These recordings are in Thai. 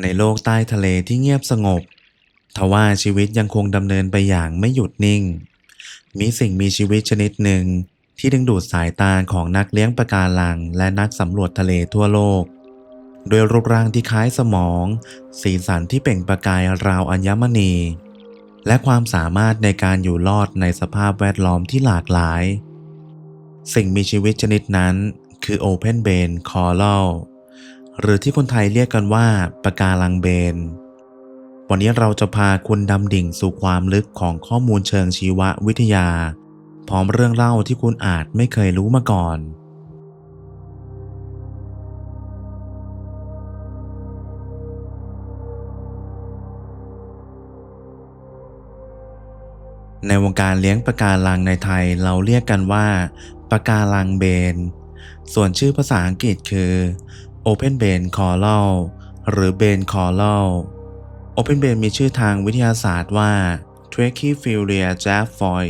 ในโลกใต้ทะเลที่เงียบสงบ ทว่าชีวิตยังคงดำเนินไปอย่างไม่หยุดนิ่ง มีสิ่งมีชีวิตชนิดหนึ่งที่ดึงดูดสายตาของนักเลี้ยงปะการัง และนักสำรวจทะเลทั่วโลก โดยรูปร่างที่คล้ายสมอง สีสันที่เปล่งประกายราวอัญมณี และความสามารถในการอยู่รอดในสภาพแวดล้อมที่หลากหลาย สิ่งมีชีวิตชนิดนั้น คือ Open b a n Coral หรือที่คนไทยเรียกกันว่าปะการังเบน วันนี้เราจะพาคุณดำดิ่งสู่ความลึกของข้อมูลเชิงชีววิทยา พร้อมเรื่องเล่าที่คุณอาจไม่เคยรู้มาก่อนในวงการเลี้ยงปะการังในไทยเราเรียกกันว่าปะการังเบน ส่วนชื่อภาษาอังกฤษคือ Open b a n Coral หรือ b a n Coral Open b a n มีชื่อทางวิทยาศาสตร์ว่า Trachyphilia jaffoy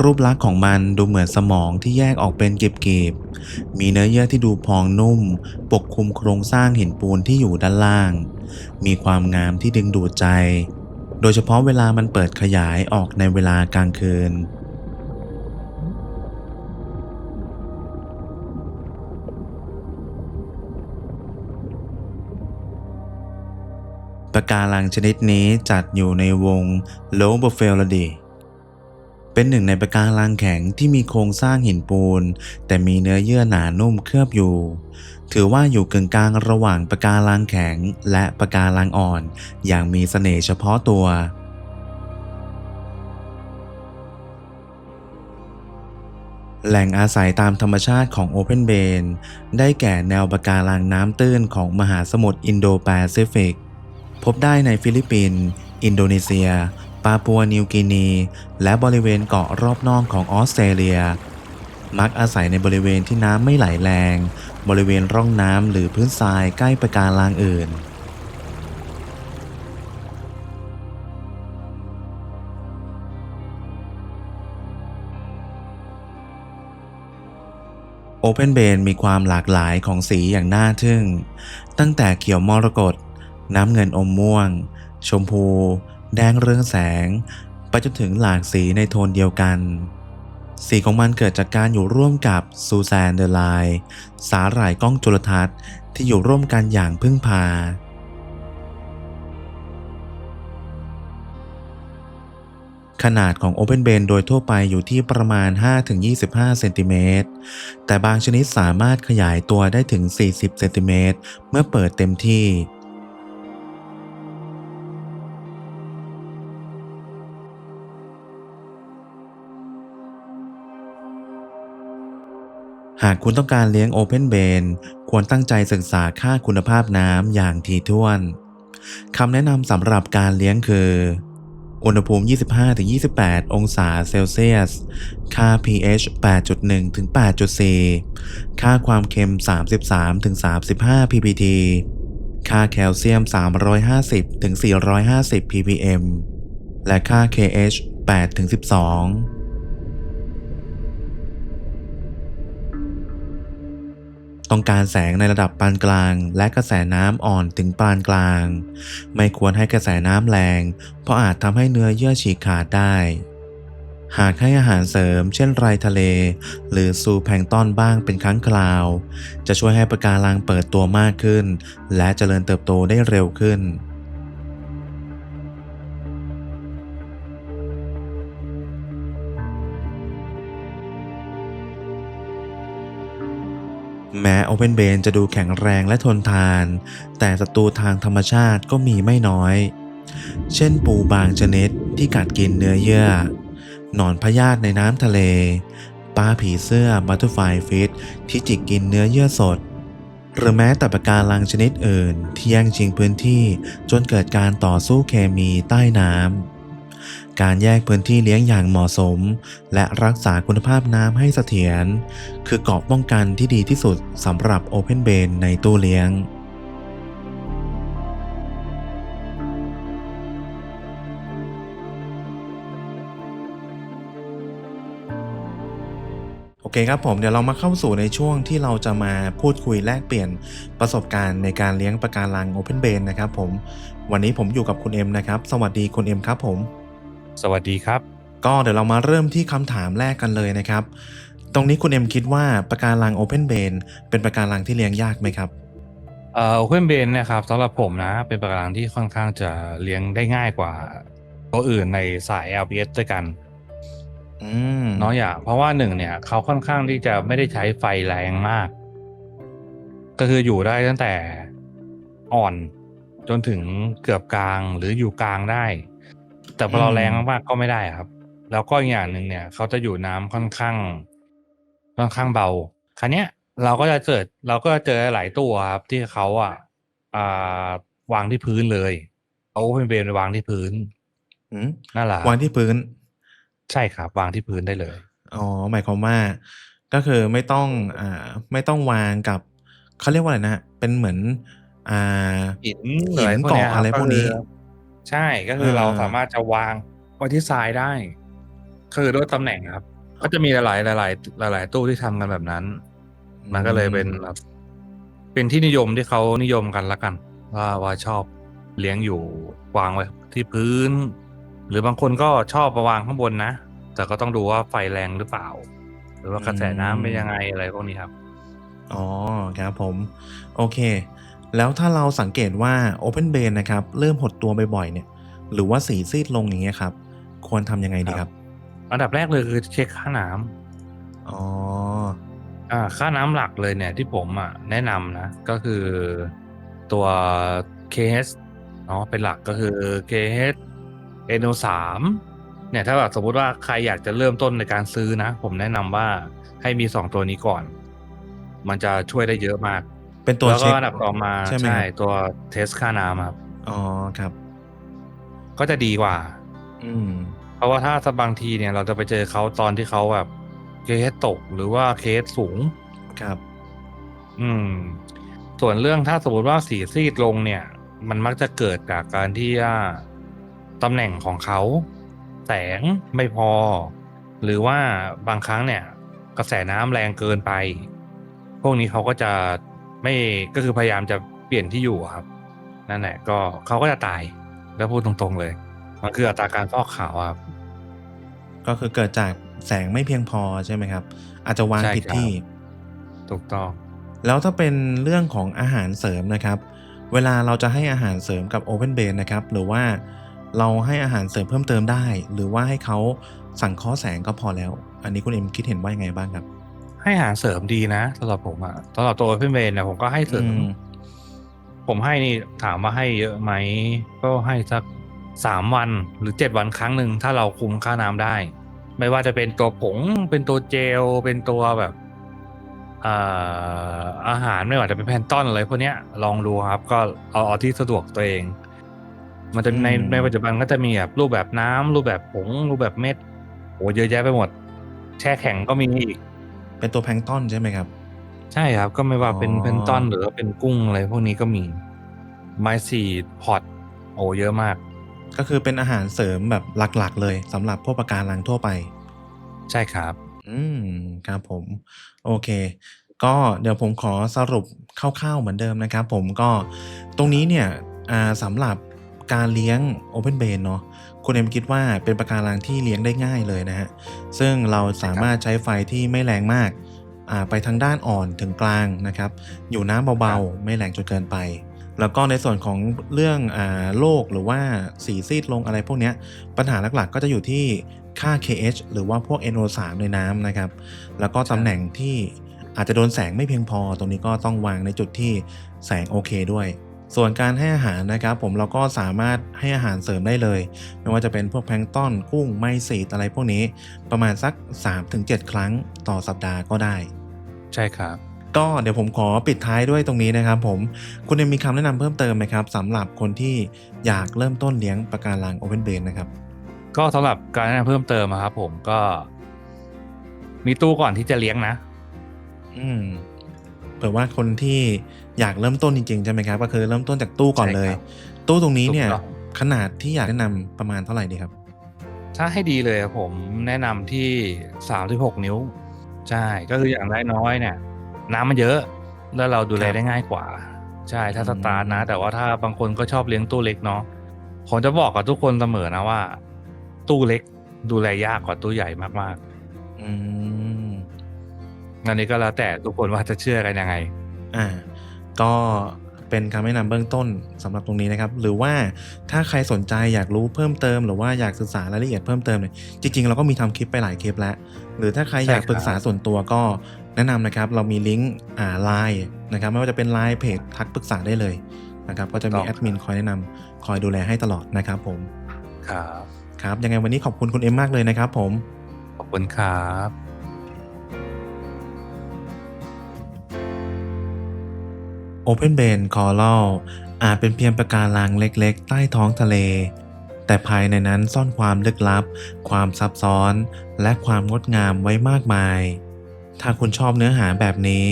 รูปลักษณ์ของมันดูเหมือนสมองที่แยกออกเป็นกีบๆ มีเนื้อเยื่อที่ดูพองนุ่ม ปกคลุมโครงสร้างหินปูนที่อยู่ด้านล่าง มีความงามที่ดึงดูดใจ โดยเฉพาะเวลามันเปิดขยายออกในเวลากลางคืน ปะการังชนิดนี้จัดอยู่ในวงโลบเฟลดีเป็นหนึ่งในปะการังแข็งที่มีโครงสร้างหินปูน แต่มีเนื้อเยื่อหนานุ่มเคลือบอยู่ ถือว่าอยู่กึ่งกลางระหว่างปะการังแข็งและปะการังอ่อน อย่างมีเสน่ห์เฉพาะตัวแหล่งอาศัยตามธรรมชาติของ Open b a n ได้แก่แนวปะการังน้ำตื้นของมหาสมุทรอินโดแปซิฟิก พบได้ในฟิลิปปินส์อินโดนีเซีย ปาปัวนิวกินี และบริเวณเกาะรอบนอกของออสเตรเลีย มักอาศัยในบริเวณที่น้ำไม่ไหลแรง บริเวณร่องน้ำหรือพื้นทรายใกล้ปะการังอื่น Open b a n มีความหลากหลายของสีอย่างน่าทึ่ง ตั้งแต่เขียวมรกต น้ำเงินอมม่วง ชมพู แดงเรืองแสง ไปจนถึงหลากสีในโทนเดียวกัน สีของมันเกิดจากการอยู่ร่วมกับซูแซนเดอไลน์สาหร่ายกล้องจุลทรรศน์ที่อยู่ร่วมกันอย่างพึ่งพาขนาดของ Open b a n โดยทั่วไปอยู่ที่ประมาณ 5-25 เซนติเมตร แต่บางชนิดสามารถขยายตัวได้ถึง 40 เซนติเมตรเมื่อเปิดเต็มที่ากคุณต้องการเลี้ยง Open b a n ควรตั้งใจศึกษาค่าคุณภาพน้ำอย่างถี่ถ้วนคำแนะนำสำหรับการเลี้ยงคือ อุณหภูมิ 25-28 องศาเซลเซียส ค่า pH 8.1-8.4 ค่าความเค็ม 33-35 ppT ค่าแคลเซียม 350-450 ppm และค่า KH 8-12 ต้องการแสงในระดับปานกลาง และกระแสน้ำอ่อนถึงปานกลาง ไม่ควรให้กระแสน้ำแรง เพราะอาจทำให้เนื้อเยื่อฉีกขาดได้ หากให้อาหารเสริม เช่นไรทะเล หรือซูแพงต้อนบ้างเป็นครั้งคราว จะช่วยให้ปะการังเปิดตัวมากขึ้น และเจริญเติบโตได้เร็วขึ้น แม้ Open b a n จะดูแข็งแรงและทนทาน แต่ศัตรูทางธรรมชาติก็มีไม่น้อย เช่นปูบางชนิดที่กัดกินเนื้อเยื่อ หนอนพยาธิในน้ำทะเล ปลาผีเสื้อบัตเตอร์ไฟฟิชที่จิกกินเนื้อเยื่อสด หรือแม้แต่ปะการังชนิดอื่นที่แย่งชิงพื้นที่จนเกิดการต่อสู้เคมีใต้น้ำ การแยกพื้นที่เลี้ยงอย่างเหมาะสม และรักษาคุณภาพน้ำให้เสถียร คือเกราะป้องกันที่ดีที่สุดสำหรับ Open b a n ในตู้เลี้ยงโอเคครับผมเดี๋ยวเรามาเข้าสู่ในช่วงที่เราจะมาพูดคุยแลกเปลี่ยนประสบการณ์ในการเลี้ยงปะการัง Open b a n นะครับผม วันนี้ผมอยู่กับคุณเอ็มนะครับ สวัสดีคุณเอ็มครับผม สวัสดีครับ ก็เดี๋ยวเรามาเริ่มที่คำถามแรกกันเลยนะครับ ตรงนี้คุณเอ็มคิดว่าปะการัง Open b a n เป็นปะการังที่เลี้ยงยากไหมครับเอ่อ Open b a n นะครับสำหรับผมนะเป็นปะการังที่ค่อนข้างจะเลี้ยงได้ง่ายกว่าตัวอื่นในสาย LPS ด้วยกันอืมเนาะอย่างเพราะว่าหนึ่งเนี่ยเขาค่อนข้างที่จะไม่ได้ใช้ไฟแรงมาก ก็คืออยู่ได้ตั้งแต่อ่อนจนถึงเกือบกลางหรืออยู่กลางได้ แต่พอเราแรงมากๆก็ไม่ได้ครับ แล้วก็อีกอย่างหนึ่งเนี่ยเขาจะอยู่น้ำค่อนข้าง ค่อนข้างเบาครั้เนี้ยเราก็จะเจอเราก็เจอหลายตัวครับ ที่เขาอะอ่าวางที่พื้นเลยเอาเป็นเบนไปวางที่พื้นอืมนั่นแหละวางที่พื้น ใช่ครับ วางที่พื้นได้เลยอ๋อหมายความว่า ก็คือไม่ต้องอ่าไม่ต้องวางกับเขาเรียกว่าอะไรนะฮะเป็นเหมือน อ่าหินหินพวกนี้ยเกาะอะไรพวกนี้คือ ใช่ก็คือเราอ่าสามารถจะวางไว้ที่ทรายได้ คือด้วยตำแหน่งครับ ก็จะมีหลายๆหลายๆหลาย ๆ ตู้ที่ทำกันแบบนั้น มันก็เลยเป็นแบบเป็นที่นิยมที่เขานิยมกันละกัน ว่าว่าชอบเลี้ยงอยู่วางไว้ที่พื้น หรือบางคนก็ชอบมาวางข้างบนนะแต่ก็ต้องดูว่าไฟแรงหรือเปล่า หรือว่ากระแสน้ำเป็นยังไงอะไรพวกนี้ครับอ๋อครับผม โอเค แล้วถ้าเราสังเกตว่า Open b a n นะครับเริ่มหดตัวบ่อยๆเนี่ยหรือว่าสีซีดลงอย่างเงี้ยครับ ควรทำยังไงดีครับ อันดับแรกเลยคือเช็คค่าน้ำอ๋ออ่าค่าน้ำหลักเลยเนี่ยที่ผมอะแนะนำนะก็คือตัว KH เนาะเป็นหลักก็คือ KH NO3 เนี่ยถ้าแบบสมมุติว่าใครอยากจะเริ่มต้นในการซื้อนะ ผมแนะนำว่าให้มี2ตัวนี้ก่อน มันจะช่วยได้เยอะมาก เป็นตัวแล้วก็เช็ค อันดับต่อมาใช่ไหมครับ ตัวเทสค่าน้ำครับ อ๋อครับ ก็จะดีกว่า อืม เพราะว่าถ้าบางทีเนี่ยเราจะไปเจอเขาตอนที่เขาแบบ KH ตกหรือว่า KH สูง ครับ อืม ส่วนเรื่องถ้าสมมติว่าสีซีดลงเนี่ย มันมักจะเกิดจากการที่ว่าตำแหน่งของเขา แสงไม่พอ หรือว่าบางครั้งเนี่ย กระแสน้ำแรงเกินไป พวกนี้เขาก็จะ ไม่ก็คือพยายามจะเปลี่ยนที่อยู่อะครับ นั่นแหละ ก็เขาก็จะตายแล้วพูดตรงๆเลย มันคืออัตราการฟอกขาวอะครับ ก็คือเกิดจากแสงไม่เพียงพอใช่ไหมครับ อาจจะวางใช่ผิดครับที่ ถูกต้อง แล้วถ้าเป็นเรื่องของอาหารเสริมนะครับ เวลาเราจะให้อาหารเสริมกับ Open b a n นะครับ หรือว่าเราให้อาหารเสริมเพิ่มเติมได้ หรือว่าให้เขาสั่งเคอแสงก็พอแล้ว อันนี้คุณเอ็มคิดเห็นว่ายังไงบ้างครับ ให้อาหารเสริมดีนะสำหรับผมอะสำหรับตัวพี่เมนเนี่ยผมก็ให้เสริมอืม ผมให้นี่ถามว่าให้เยอะไหม ก็ให้สักสามวันหรือเจ็ดวันครั้งหนึ่งถ้าเราคุมค่าน้ำได้ ไม่ว่าจะเป็นตัวผง เป็นตัวเจล เป็นตัวแบบอ่าอาหารไม่ว่าจะเป็นแพนต้อนอะไรพวกเนี้ยลองดูครับ ก็เอาเอาที่สะดวกตัวเอง มันจะในอืม ในปัจจุบันก็จะมีแบบรูปแบบน้ำรูปแบบผง รูปแบบเม็ดโอ้เยอะแยะไปหมด แช่แข็งก็มีอีก เป็นตัวแพลงก์ต้อนใช่ไหมครับ ใช่ครับ ก็ไม่ว่าเป็นอ๋อเพนตอนหรือว่าเป็นกุ้งอะไรพวกนี้ก็มีไม้สีพอตโอ้เยอะมาก ก็คือเป็นอาหารเสริมแบบหลักๆ เลยสำหรับพวกปะการังทั่วไป ใช่ครับ อืมครับผม โอเค ก็เดี๋ยวผมขอสรุปคร่าวๆเหมือนเดิมนะครับ ผมก็ตรงนี้เนี่ยอ่าสำหรับ การเลี้ยง Open b a n เนาะคุณเอ็มคิดว่าเป็นปะการังที่เลี้ยงได้ง่ายเลยนะฮะ ซึ่งเราสามารถใช้ไฟที่ไม่แรงมากไปทางด้านอ่อนถึงกลางนะครับ อยู่น้ำเบาๆ ไม่แรงจนเกินไป แล้วก็ในส่วนของเรื่องอโรคหรือว่าสีซีดลงอะไรพวกเนี้ยปัญหาหลักๆ ก็จะอยู่ที่ค่า KH หรือว่าพวก NO3 ในน้ำนะครับ แล้วก็ตำแหน่งที่อาจจะโดนแสงไม่เพียงพอ ตรงนี้ก็ต้องวางในจุดที่แสงโอเคด้วย ส่วนการให้อาหารนะครับผมเราก็สามารถให้อาหารเสริมได้เลย ไม่ว่าจะเป็นพวกแพลงก์ต้อนกุ้งไมซีดอะไรพวกนี้ประมาณสัก 3-7 ครั้งต่อสัปดาห์ก็ได้ ใช่ครับก็เดี๋ยวผมขอปิดท้ายด้วยตรงนี้นะครับผมคุณเอ็มมีคำแนะนำเพิ่มเติมไหมครับสำหรับคนที่อยากเริ่มต้นเลี้ยงปะการัง Open b a n นะครับ ก็สำหรับการแนะนำเพิ่มเติมอะครับผมก็ มีตู้ก่อนที่จะเลี้ยงนะ อืมเผื่อว่าคนที่ อยากเริ่มต้นจริงๆใช่ไหมครับ ก็คือเริ่มต้นจากตู้ก่อนเลยใช่ครับตู้ตรงนี้เนี่ยถูกต้องขนาดที่อยากแนะนำประมาณเท่าไหร่ดีครับ ถ้าให้ดีเลยอะผมแนะนำที่36นิ้ว ใช่ก็คืออย่างน้อยๆเนี่ย น้ำมันเยอะ แล้วเราดูแลครับได้ง่ายกว่า ใช่ถ้าอืสตาร์ตนะมแต่ว่าถ้าบางคนก็ชอบเลี้ยงตู้เล็กเนาะผมจะบอกกับทุกคนเสมอนะว่า ตู้เล็กดูแลยากกว่าตู้ใหญ่มากอืมๆอันนี้ก็แล้วแต่ทุกคนว่าจะเชื่อกันยังไง อ่า ก็เป็นคำแนะนำเบื้องต้นสำหรับตรงนี้นะครับ หรือว่าถ้าใครสนใจอยากรู้เพิ่มเติม หรือว่าอยากศึกษารายละเอียดเพิ่มเติมเนี่ยจริง ๆ เราก็มีทำคลิปไปหลายคลิปแล้ว หรือถ้าใครใช่อยากคปรึกษารับส่วนตัวก็แนะนำนะครับ เรามีลิงก์อ่าไลน์นะครับไม่ว่าจะเป็นไลน์เพจทักปรึกษาได้เลยนะครับก็จะต้มีองแอดมินคอยแนะนำคอยดูแลให้ตลอดนะครับผมครับครับยังไงวันนี้ขอบคุณคุณเอ็มมากเลยนะครับผมขอบคุณครับ Open b a n Coral อาจเป็นเพียงปะการังเล็กๆ ใต้ท้องทะเล แต่ภายในนั้นซ่อนความลึกลับ ความซับซ้อน และความงดงามไว้มากมาย ถ้าคุณชอบเนื้อหาแบบนี้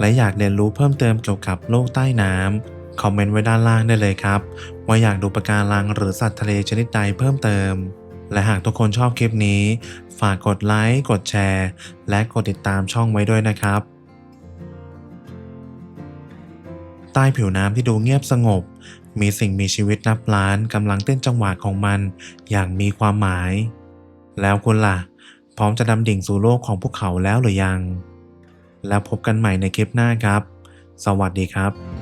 และอยากเรียนรู้เพิ่มเติมเกี่ยวกับโลกใต้น้ำคอมเมนต์ไว้ด้านล่างได้เลยครับ ว่าอยากดูปะการังหรือสัตว์ทะเลชนิดใดเพิ่มเติม และหากทุกคนชอบคลิปนี้ ฝากกดไลค์กดแชร์ และกดติดตามช่องไว้ด้วยนะครับ ใต้ผิวน้ำที่ดูเงียบสงบ มีสิ่งมีชีวิตนับล้านกำลังเต้นจังหวะของมันอย่างมีความหมาย แล้วคุณล่ะ พร้อมจะดำดิ่งสู่โลกของพวกเขาแล้วหรือยัง แล้วพบกันใหม่ในคลิปหน้าครับ สวัสดีครับ